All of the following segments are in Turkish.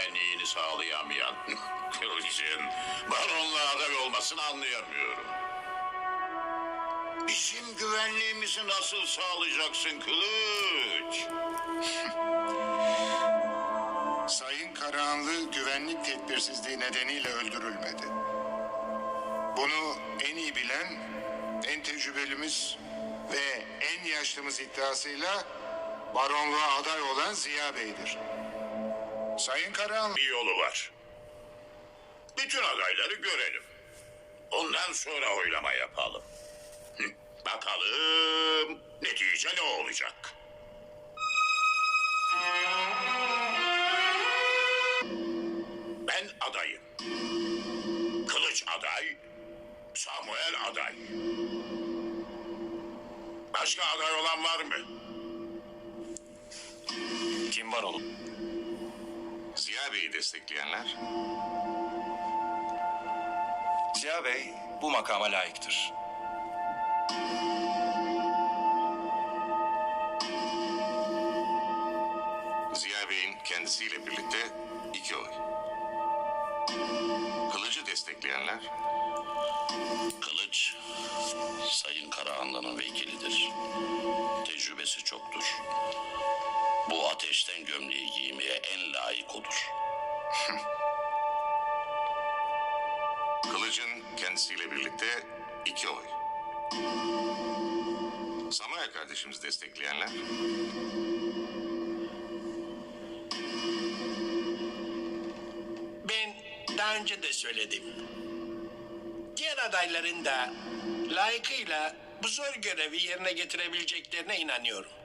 güvenliğini sağlayamayan Kılıç'ın baronla aday olmasını anlayamıyorum. Bizim güvenliğimizi nasıl sağlayacaksın Kılıç? Sayın Karahanlı güvenlik tedbirsizliği nedeniyle öldürülmedi. Bunu en iyi bilen, en tecrübelimiz ve en yaşlımız iddiasıyla baronluğa aday olan Ziya Bey'dir. Sayın Karahanlı, Bir yolu var. Bütün adayları görelim. Ondan sonra oylama yapalım. Bakalım netice ne olacak? Ben adayım. Kılıç aday, Samuel aday. Başka aday olan var mı? Kim var oğlum? Ziya Bey'i destekleyenler Ziya Bey bu makama layıktır. Ziya Bey'in kendisiyle birlikte iki oy. Kılıcı destekleyenler Kılıç, Sayın Karahanlı'nın vekilidir. Tecrübesi çoktur. Bu ateşten gömleği giymeye en layık odur. Kılıç'ın kendisiyle birlikte iki oy. Samuel kardeşimizi destekleyenler Ben daha önce de söyledim. Diğer adayların da layıkıyla bu zor görevi yerine getirebileceklerine inanıyorum.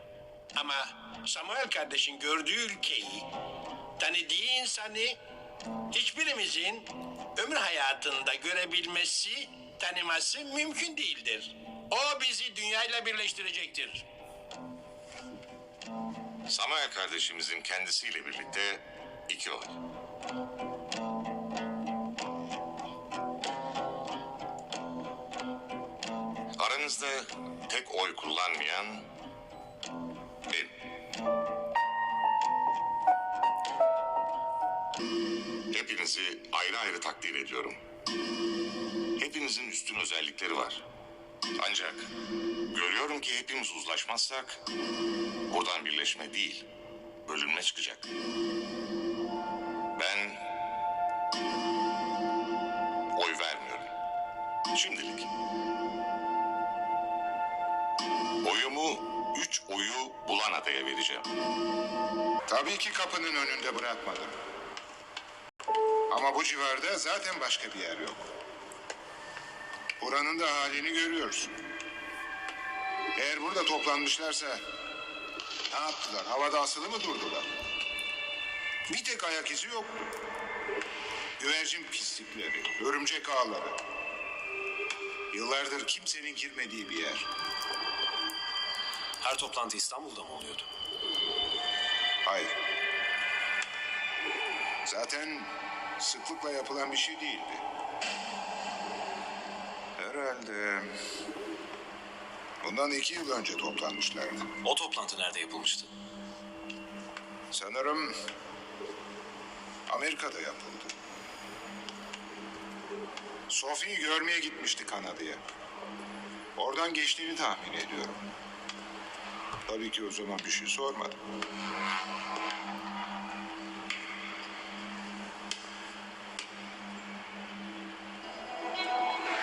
Ama Samuel kardeşin gördüğü ülkeyi, tanıdığı insanı hiçbirimizin ömür hayatında görebilmesi, tanıması mümkün değildir. O bizi dünyayla birleştirecektir. Samuel kardeşimizin kendisiyle birlikte iki oy. Aranızda tek oy kullanmayan benim. Hepinizi ayrı ayrı takdir ediyorum. Hepinizin üstün özellikleri var. Ancak görüyorum ki hepimiz uzlaşmazsak Buradan birleşme değil, bölünme çıkacak. Ben oy vermiyorum. Şimdilik. Oyu bulan adaya vereceğim. tabii ki kapının önünde bırakmadım. Ama bu civarda zaten başka bir yer yok. Buranın da halini görüyorsun. Eğer burada toplanmışlarsa ne yaptılar? Havada asılı mı durdular? Bir tek ayak izi yoktu. Güvercin pislikleri, örümcek ağları. Yıllardır kimsenin girmediği bir yer. Her toplantı İstanbul'da mı oluyordu? Hayır. Zaten sıklıkla yapılan bir şey değildi. Herhalde bundan iki yıl önce toplanmışlardı. O toplantı nerede yapılmıştı? Sanırım Amerika'da yapıldı. Sophie'yi görmeye gitmişti Kanada'ya. Oradan geçtiğini tahmin ediyorum. Tabii ki o zaman bir şey sormadım.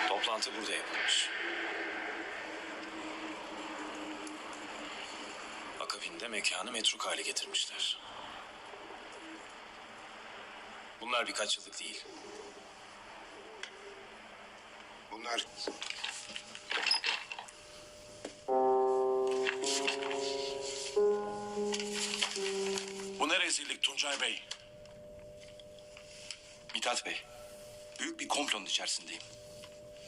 Toplantı burada yapılmış. Akabinde mekanı metruk hale getirmişler. Bunlar birkaç yıllık değil. Bunlar rezillik Tuncay Bey? Mithat Bey, büyük bir komplonun içerisindeyim.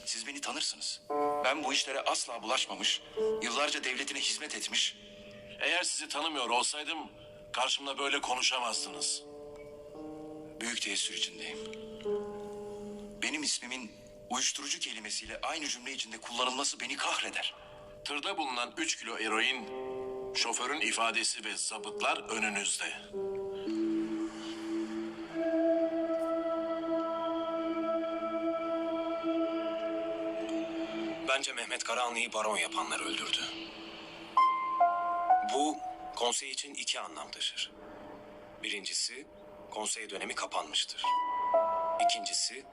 Siz beni tanırsınız. Ben bu işlere asla bulaşmamış, yıllarca devletine hizmet etmiş. Eğer sizi tanımıyor olsaydım karşımda böyle konuşamazdınız. Büyük teessür içindeyim. Benim ismimin uyuşturucu kelimesiyle aynı cümle içinde kullanılması beni kahreder. Tırda bulunan 3 kilo eroin, şoförün ifadesi ve zabıtlar önünüzde. Bence Mehmet Karahanlı'yı baron yapanlar öldürdü. Bu konsey için iki anlam taşır. Birincisi konsey dönemi kapanmıştır. İkincisi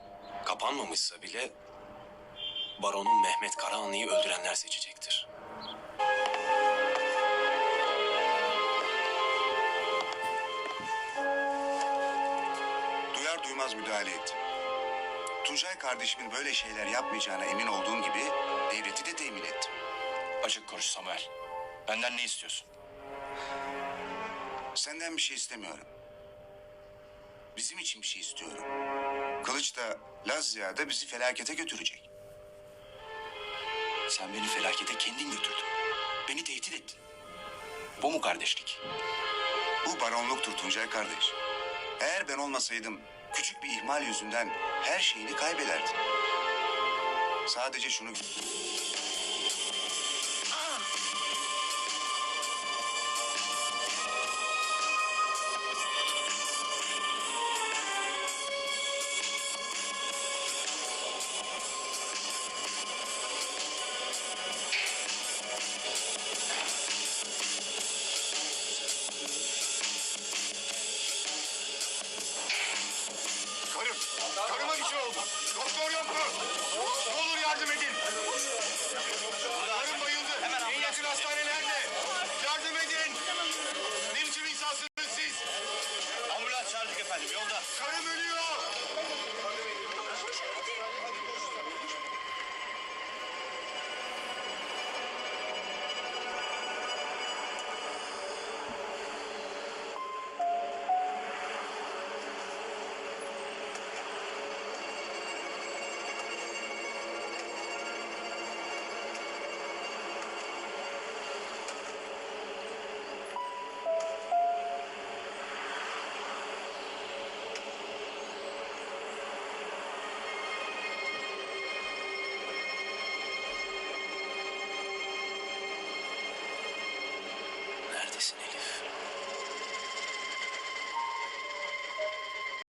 kapanmamışsa bile baronu Mehmet Karahanlı'yı öldürenler seçecektir. Duyar duymaz müdahale ettim. Tuncay kardeşimin böyle şeyler yapmayacağına emin olduğum gibi devleti de temin ettim. Açık konuş Samuel. Benden ne istiyorsun? Senden bir şey istemiyorum. Bizim için bir şey istiyorum. Kılıç da Lazya da bizi felakete götürecek. Sen beni felakete kendin götürdün. Beni tehdit ettin. Bu mu kardeşlik? Bu baronluktur Tuncay kardeş. Eğer ben olmasaydım küçük bir ihmal yüzünden her şeyini kaybederdin. Sadece şunu... Ne kesin Elif.